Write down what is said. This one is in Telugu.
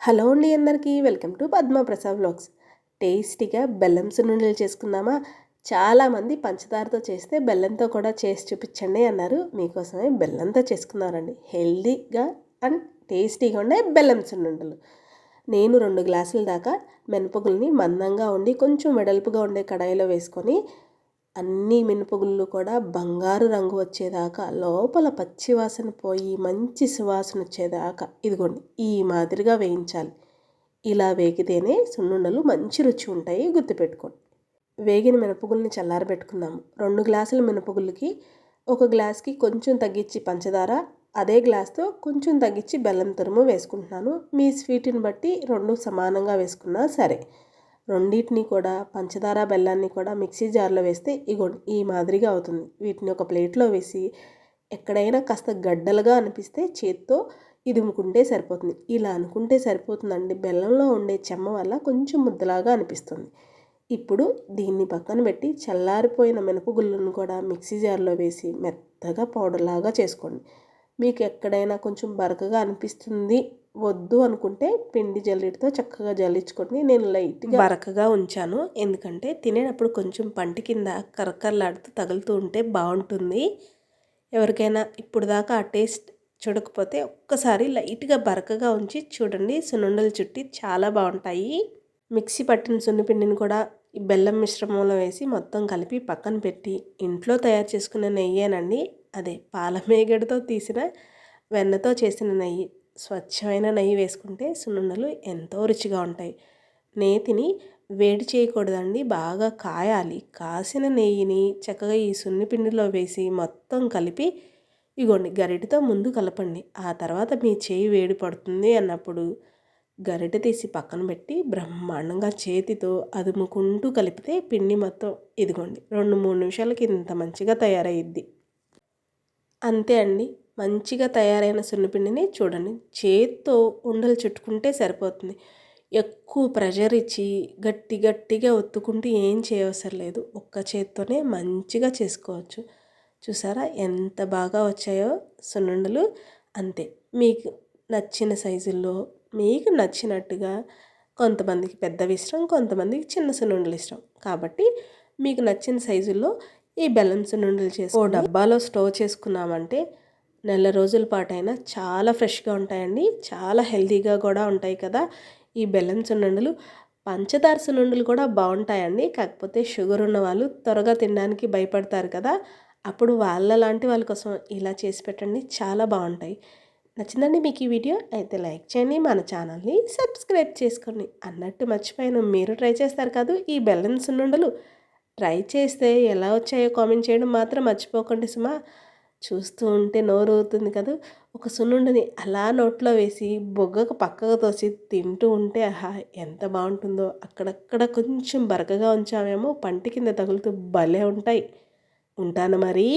హలో అండి అందరికీ welcome to Padma Prasad vlogs. టేస్టీగా బెల్లం సున్నుండలు చేసుకుందామా? చాలామంది పంచదారతో చేస్తే బెల్లంతో కూడా చేసి చూపించండి అన్నారు. మీకోసమే బెల్లంతో చేసుకున్నారండి. హెల్దీగా అండ్ టేస్టీగా ఉండే బెల్లం సున్నుండలు నేను రెండు గ్లాసుల దాకా మినపగుల్ని మందంగా ఉండి కొంచెం వెడల్పుగా ఉండే కడాయిలో వేసుకొని అన్ని మినపగుళ్ళు కూడా బంగారు రంగు వచ్చేదాకా లోపల పచ్చి వాసన పోయి మంచి సువాసన వచ్చేదాకా ఇదిగోండి ఈ మాదిరిగా వేయించాలి. ఇలా వేగితేనే సున్నుండలు మంచి రుచి ఉంటాయి గుర్తుపెట్టుకోండి. వేగిన మినపగుల్ని చల్లారబెట్టుకుందాము. రెండు గ్లాసుల మినపగుళ్ళకి ఒక గ్లాస్కి కొంచెం తగ్గించి పంచదార అదే గ్లాస్తో కొంచెం తగ్గించి బెల్లం తురుము వేసుకుంటున్నాను. మీ స్వీట్ని బట్టి రెండు సమానంగా వేసుకున్నా సరే. రెండింటిని కూడా పంచదార బెల్లాన్ని కూడా మిక్సీ జార్లో వేస్తే ఇగోండి ఈ మాదిరిగా అవుతుంది. వీటిని ఒక ప్లేట్లో వేసి ఎక్కడైనా కాస్త గడ్డలుగా అనిపిస్తే చేత్తో ఇదుముకుంటే సరిపోతుంది. ఇలా అనుకుంటే సరిపోతుందండి. బెల్లంలో ఉండే చెమ్మ వల్ల కొంచెం ముద్దలాగా అనిపిస్తుంది. ఇప్పుడు దీన్ని పక్కన పెట్టి చల్లారిపోయిన మినపగుళ్ళను కూడా మిక్సీ జార్లో వేసి మెత్తగా పౌడర్లాగా చేసుకోండి. మీకు ఎక్కడైనా కొంచెం బరకగా అనిపిస్తుంది వద్దు అనుకుంటే పిండి జల్లిడితో చక్కగా జల్లించుకొని నేను లైట్గా బరకగా ఉంచాను. ఎందుకంటే తినేటప్పుడు కొంచెం పంటి కింద కరకరలాడుతూ తగులుతూ ఉంటే బాగుంటుంది. ఎవరికైనా ఇప్పుడు దాకా ఆ టేస్ట్ చూడకపోతే ఒక్కసారి లైట్గా బరకగా ఉంచి చూడండి. సున్నుండలు చుట్టి చాలా బాగుంటాయి. మిక్సీ పట్టిన సున్నిపిండిని కూడా ఈ బెల్లం మిశ్రమంలో వేసి మొత్తం కలిపి పక్కన పెట్టి ఇంట్లో తయారు చేసుకున్న నెయ్యేనండి. అదే పాల మేగడతో తీసిన వెన్నతో చేసిన నెయ్యి. స్వచ్ఛమైన నెయ్యి వేసుకుంటే సున్నుండలు ఎంతో రుచిగా ఉంటాయి. నేతిని వేడి చేయకూడదండి బాగా కాయాలి. కాసిన నెయ్యిని చక్కగా ఈ సున్నిపిండిలో వేసి మొత్తం కలిపి ఇగోండి గరిటతో ముందు కలపండి. ఆ తర్వాత మీ చేయి వేడి పడుతుంది అన్నప్పుడు గరిట తీసి పక్కన పెట్టి బ్రహ్మాండంగా చేతితో అదుముకుంటూ కలిపితే పిండి మొత్తం ఇదిగోండి రెండు మూడు నిమిషాలకి ఇంత మంచిగా తయారయ్యిద్ది. అంతే అండి. మంచిగా తయారైన సున్నిపిండిని చూడండి. చేత్తో ఉండలు చుట్టుకుంటే సరిపోతుంది. ఎక్కువ ప్రెషర్ ఇచ్చి గట్టి గట్టిగా ఒత్తుకుంటూ ఏం చేయవసరం లేదు. ఒక్క చేత్తోనే మంచిగా చేసుకోవచ్చు. చూసారా? ఎంత బాగా వచ్చాయో సున్నుండలు. అంతే. మీకు నచ్చిన సైజుల్లో మీకు నచ్చినట్టుగా కొంతమందికి పెద్దవి ఇష్టం కొంతమందికి చిన్న సున్నుండలు ఇష్టం కాబట్టి మీకు నచ్చిన సైజుల్లో ఈ బెల్లం సున్నుండలు చేసి ఓ డబ్బాలో స్టోర్ చేసుకున్నామంటే నెల రోజుల పాటైనా చాలా ఫ్రెష్గా ఉంటాయండి. చాలా హెల్తీగా కూడా ఉంటాయి కదా. ఈ బెల్లం సున్నుండలు పంచదార సున్నుండలు కూడా బాగుంటాయండి. కాకపోతే షుగర్ ఉన్న వాళ్ళు త్వరగా తినడానికి భయపడతారు కదా. అప్పుడు వాళ్ళ లాంటి వాళ్ళ కోసం ఇలా చేసి పెట్టండి. చాలా బాగుంటాయి. నచ్చిందండి మీకు ఈ వీడియో? అయితే లైక్ చేయండి. మన ఛానల్ని సబ్స్క్రైబ్ చేసుకోండి. అన్నట్టు మర్చిపోయాను. మీరు ట్రై చేస్తారు కాదు. ఈ బెల్లం సున్నుండలు ట్రై చేస్తే ఎలా వచ్చాయో కామెంట్ చేయడం మాత్రం మర్చిపోకండి సుమా. చూస్తూ ఉంటే నోరు అవుతుంది కదా. ఒక సున్నుండని అలా నోట్లో వేసి బొగ్గకు పక్కకు తోసి తింటూ ఉంటే ఆహా ఎంత బాగుంటుందో. అక్కడక్కడ కొంచెం బరకగా ఉంచామేమో పంటి కింద తగులుతూ భలే ఉంటాయి. ఉంటాను మరి?